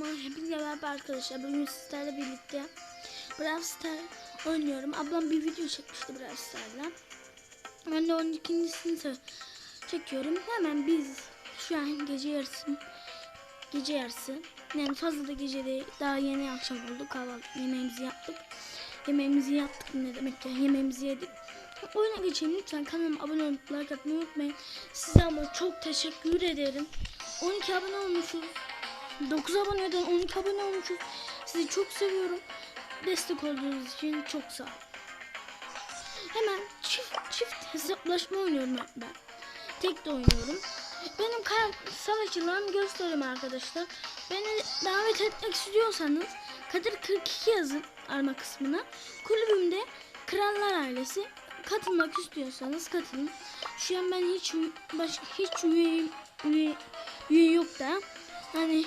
kanalıma hepinize merhaba arkadaşlar. Bugün sizlerle birlikte Brawl Star oynuyorum. Ablam bir video çekmişti Brawl Star'la. Ben de onun ikincisini çekiyorum. Hemen biz şu an gece yarısı gece yarısı yani fazla da gece değil. Daha yeni akşam oldu. Kahvaltı yemeğimizi yaptık. Yemeğimizi yaptık ne demek ya yemeğimizi yedik. Oyuna geçelim lütfen kanalıma abone olup like atmayı unutmayın. Size ama çok teşekkür ederim. 12 abone olmuşuz. 9 aboneden 12 abone olmuşuz. Sizi çok seviyorum. Destek olduğunuz için çok sağ olun. Hemen çift çift hesaplaşma oynuyorum ben. Tek de oynuyorum. Benim savaşçılarımı göstereyim arkadaşlar. Beni davet etmek istiyorsanız Kadir 42 yazın arma kısmına. Kulübümde Krallar Ailesi katılmak istiyorsanız katılın. Şu an ben hiç üy- baş, hiç üye, üye, üye yok da hani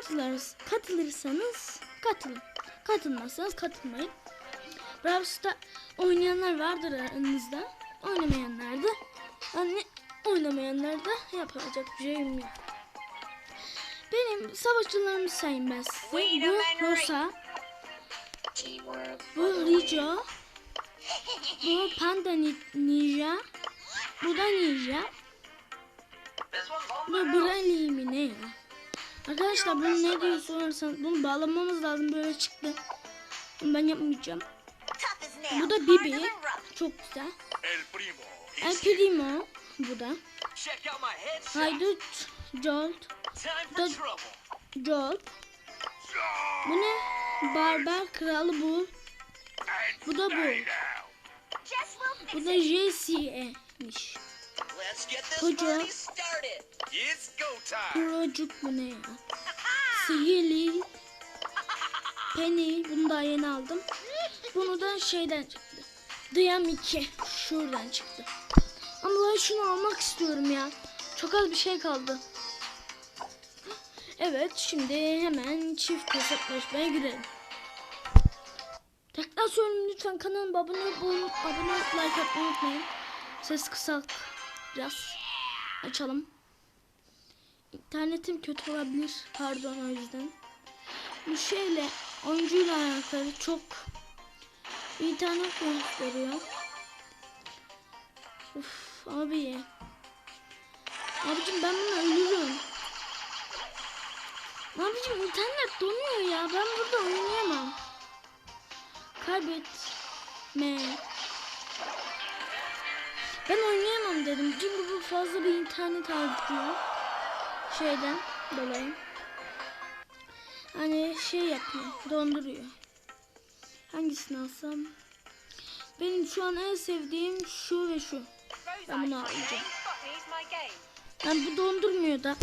katılırız, katılırsanız katılın. Katılmazsanız katılmayın. Brawl Star oynayanlar vardır aranızda. Oynamayanlar da hani oynamayanlar da yapacak bir şeyim yok. Benim savaşçılarımı sayayım ben size. Bu Rosa, bu Rico, bu Panda Ni- Ninja, bu da Ninja, bu Brawley mi ne ya? Arkadaşlar bunu ne diyor sorarsanız bunu bağlamamız lazım böyle çıktı. Bunu ben yapmayacağım. Bu da Bibi. Çok güzel. El primo. Bu da. Haydut Jolt. Da-. Jolt. Bu ne? Barbar Kralı bu. Bu da bu. Bu da JC'miş. Koca. Projuk bu ne ya? Sihirli. Penny. Bunu daha yeni aldım. Bunu da şeyden çıktı. Diyam 2. Şuradan çıktı. Ama ben şunu almak istiyorum ya. Çok az bir şey kaldı. Evet şimdi hemen çift hesaplaşmaya girelim. Tekrar söyleyeyim lütfen kanalıma abone olup, abone olup like atmayı unutmayın. Ses kısalt biraz. Açalım. İnternetim kötü olabilir. Pardon o yüzden. Bu şeyle oyuncuyla alakalı çok internet gösteriyor. Uf abi. Abicim ben bunu ölürüm. Abicim internet donuyor ya. Ben burada oynayamam. Kaybetme. Ben oynayamam dedim. Çünkü bu fazla bir internet harcıyor. Şeyden dolayı. Hani şey yapıyor. Donduruyor. Hangisini alsam? Benim şu an en sevdiğim şu ve şu. Ben bunu alacağım. Yani bu dondurmuyor da.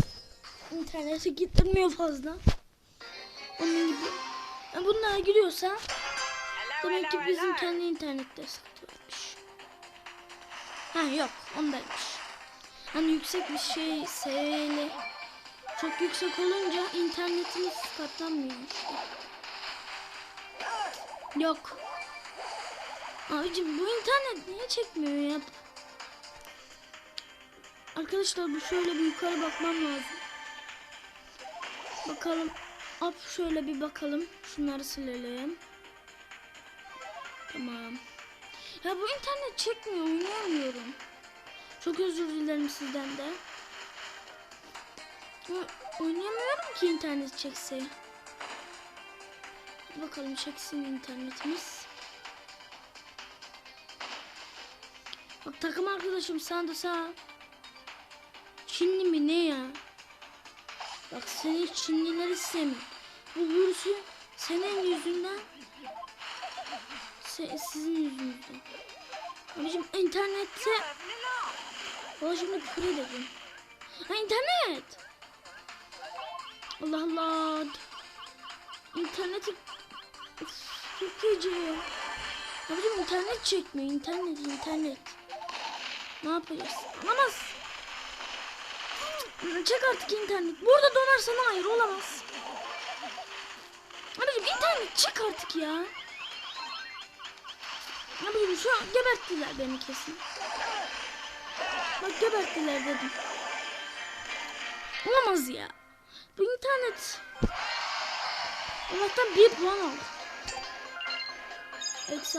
İnternete gittirmiyor fazla. Onun gibi. Yani bunlara giriyorsa demek ki bizim kendi internette varmış. Ha yok ondaymış. Hani yüksek bir şey seviyeli çok yüksek olunca internetimiz katlanmıyor. Yok. Abicim bu internet niye çekmiyor ya? Arkadaşlar bu şöyle bir yukarı bakmam lazım. Bakalım. Hop şöyle bir bakalım. Şunları silelim. Tamam. Ya bu internet çekmiyor. Oynayamıyorum. Çok özür dilerim sizden de. Ya, oynayamıyorum ki internet çekse. Bakalım çeksin internetimiz. Bak takım arkadaşım sağda sağ. Çinli mi ne ya? Bak seni Çinlileri sevmiyor. Bu virüsü senin yüzünden se- sizin yüzünüzden. Abicim internette küfür ederim. Ha internet. Allah Allah. İnterneti gece. Abicim internet çekmiyor. İnternet internet. Ne yapacağız? Olamaz. Çek artık internet. Burada donarsan hayır olamaz. Abicim internet çek artık ya. Abicim şu an geberttiler beni kesin. Bak geberttiler dedim. Olamaz ya. Bu internet. Allah'tan bir puan aldım. Eksi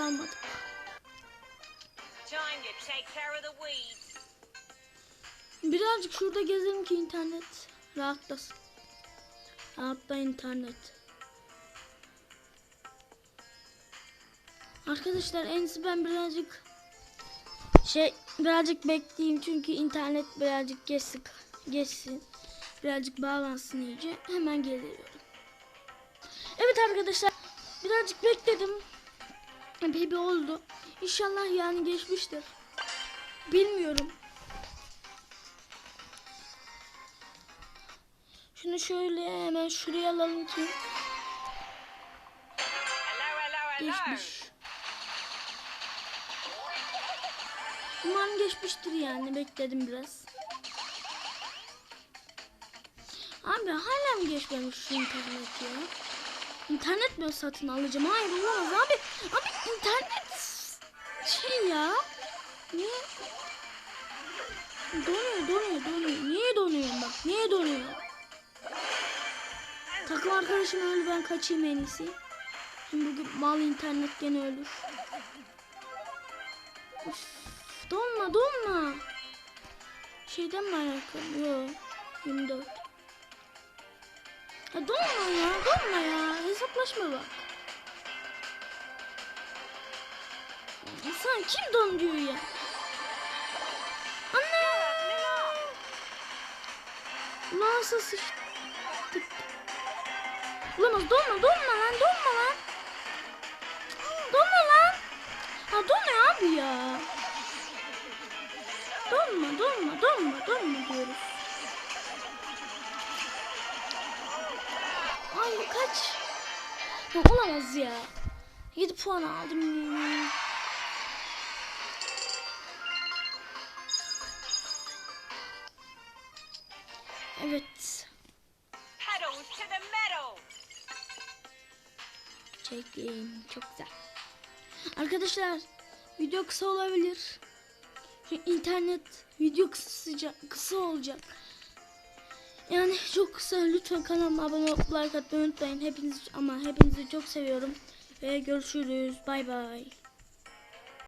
weeds. Birazcık şurada gezelim ki internet rahatlasın. Rahatla internet. Arkadaşlar en iyisi ben birazcık şey birazcık bekleyeyim çünkü internet birazcık geçsin, geçsin. Birazcık bağlansın iyice. Hemen geliyorum. Evet arkadaşlar birazcık bekledim. Bir oldu. İnşallah yani geçmiştir. Bilmiyorum. Şunu şöyle hemen şuraya alalım ki geçmiş. Umarım geçmiştir yani bekledim biraz. Abi hala mı geçmemiş şu internet ya? İnternet mi satın alacağım? Hayır olamaz abi. Abi internet şey ya. Niye? Donuyor donuyor donuyor. Niye donuyor bak? Niye donuyor? Takım arkadaşım öldü ben kaçayım en iyisi. Şimdi bugün mal internet gene ölür. Üf, donma donma. Şeyden mi alakalı? Yok. 24. Ya donma ya donma ya. Hesaplaşma bak. İnsan kim don diyor ya? Anne! Nasıl sıçtık? Olamaz donma donma lan donma lan. Donma lan. Ha donma abi ya. Donma donma donma donma diyoruz. Ay kaç. Ya, olamaz ya. 7 puan aldım. Evet. Çekeyim. Çok güzel. Arkadaşlar video kısa olabilir. Çünkü internet video kısa, kısa olacak. Yani çok kısa. Lütfen kanalıma abone olup like atmayı unutmayın. Hepiniz ama hepinizi çok seviyorum. Ve görüşürüz. Bay bay.